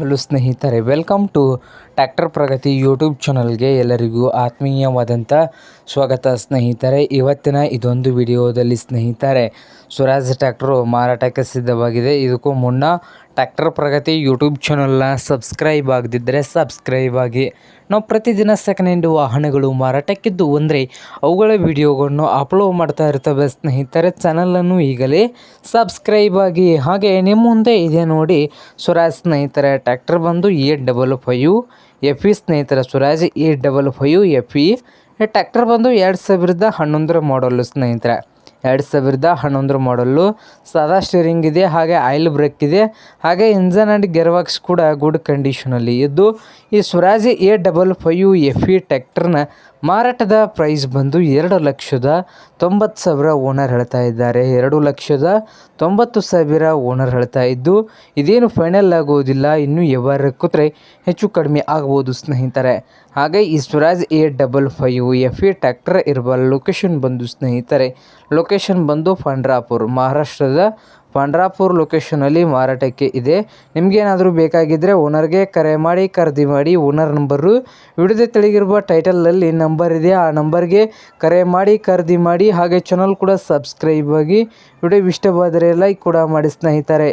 Hello ಸ್ನೇಹಿತರೆ welcome to tractor Pragati YouTube ಚಾನಲ್ಗೆ ಎಲ್ಲರಿಗೂ ಆತ್ಮೀಯವಾದಂಥ ಸ್ವಾಗತ ಸ್ನೇಹಿತರೆ. ಇವತ್ತಿನ ಇದೊಂದು ವಿಡಿಯೋದಲ್ಲಿ ಸ್ನೇಹಿತರೆ, ಸ್ವರಾಜ್ ಟ್ಯಾಕ್ಟ್ರು ಮಾರಾಟಕ್ಕೆ ಸಿದ್ಧವಾಗಿದೆ. ಇದಕ್ಕೂ ಮುನ್ನ ಟ್ಯಾಕ್ಟರ್ ಪ್ರಗತಿ ಯೂಟ್ಯೂಬ್ ಚಾನಲ್ನ ಸಬ್ಸ್ಕ್ರೈಬ್ ಆಗದಿದ್ದರೆ ಸಬ್ಸ್ಕ್ರೈಬ್ ಆಗಿ. ನಾವು ಪ್ರತಿದಿನ ಸೆಕೆಂಡ್ ಹ್ಯಾಂಡ್ ವಾಹನಗಳು ಮಾರಾಟಕ್ಕಿದ್ದು ಅಂದರೆ ಅವುಗಳ ವಿಡಿಯೋಗಳನ್ನು ಅಪ್ಲೋಡ್ ಮಾಡ್ತಾ ಇರ್ತವೆ ಸ್ನೇಹಿತರೆ. ಚಾನಲನ್ನು ಈಗಲೇ ಸಬ್ಸ್ಕ್ರೈಬ್ ಆಗಿ. ಹಾಗೆ ನಿಮ್ಮ ಮುಂದೆ ಇದೆ ನೋಡಿ ಸ್ವರಾಜ್ ಸ್ನೇಹಿತರೆ ಟ್ರ್ಯಾಕ್ಟರ್ ಬಂದು A double five, F E ಸ್ನೇಹಿತರ Swaraj A double five, F E. Tractor ಬಂದು ಎರಡು ಸಾವಿರದ ಹನ್ನೊಂದರ ಮಾಡಲ್ಲು ಸ್ನೇಹಿತರೆ. ಎರಡು ಸಾವಿರದ ಹನ್ನೊಂದರ ಮಾಡಲ್ಲು ಸಾದಾ ಸ್ಟೀರಿಂಗ್ ಇದೆ, ಹಾಗೆ ಆಯಿಲ್ ಬ್ರೇಕ್ ಇದೆ, ಹಾಗೆ ಇಂಜನ್ ಆ್ಯಂಡ್ ಗೆರ್ವಾಕ್ಸ್ ಕೂಡ ಗುಡ್ ಕಂಡೀಷನಲ್ಲಿ ಇದ್ದು, ಈ Swaraj A double five, F E ಟ್ಯಾಕ್ಟರ್ನ ಮಾರಾಟದ ಪ್ರೈಸ್ ಬಂದು ಎರಡು ಲಕ್ಷದ ತೊಂಬತ್ತು ಸಾವಿರ ಓನರ್ ಹೇಳ್ತಾ ಇದ್ದಾರೆ. ಎರಡು ಲಕ್ಷದ ತೊಂಬತ್ತು ಸಾವಿರ ಓನರ್ ಹೇಳ್ತಾ ಇದ್ದು, ಇದೇನು ಫೈನಲ್ ಆಗೋದಿಲ್ಲ, ಇನ್ನು ವ್ಯವಹಾರ ಕೂತ್ರೆ ಹೆಚ್ಚು ಕಡಿಮೆ ಆಗ್ಬೋದು ಸ್ನೇಹಿತರೆ. ಹಾಗೆ ಈ Swaraj A double five F A tractor ಇರುವ ಲೊಕೇಶನ್ ಬಂದು ಸ್ನೇಹಿತರೆ. ಲೊಕೇಶನ್ ಬಂದು ಪಂಡ್ರಾಪುರ್, ಮಹಾರಾಷ್ಟ್ರದ ಪಂಡ್ರಾಪುರ್ ಲೊಕೇಶನಲ್ಲಿ ಮಾರಾಟಕ್ಕೆ ಇದೆ. ನಿಮಗೇನಾದರೂ ಬೇಕಾಗಿದ್ದರೆ ಓನರ್ಗೆ ಕರೆ ಮಾಡಿ, ಖರೀದಿ ಮಾಡಿ ಓನರ್ ನಂಬರು ವಿಡಿಯೋದ ತೆಳಗಿರುವ ಟೈಟಲಲ್ಲಿ ನಂಬರ್ ಇದೆ. ಆ ನಂಬರ್ಗೆ ಕರೆ ಮಾಡಿ, ಖರೀದಿ ಮಾಡಿ, ಹಾಗೆ ಚಾನಲ್ ಕೂಡ ಸಬ್ಸ್ಕ್ರೈಬ್ ಆಗಿ ವಿಡಿಯೋ ಇಷ್ಟವಾದರೆ ಲೈಕ್ ಕೂಡ ಮಾಡಿ ಸ್ನೇಹಿತರೆ.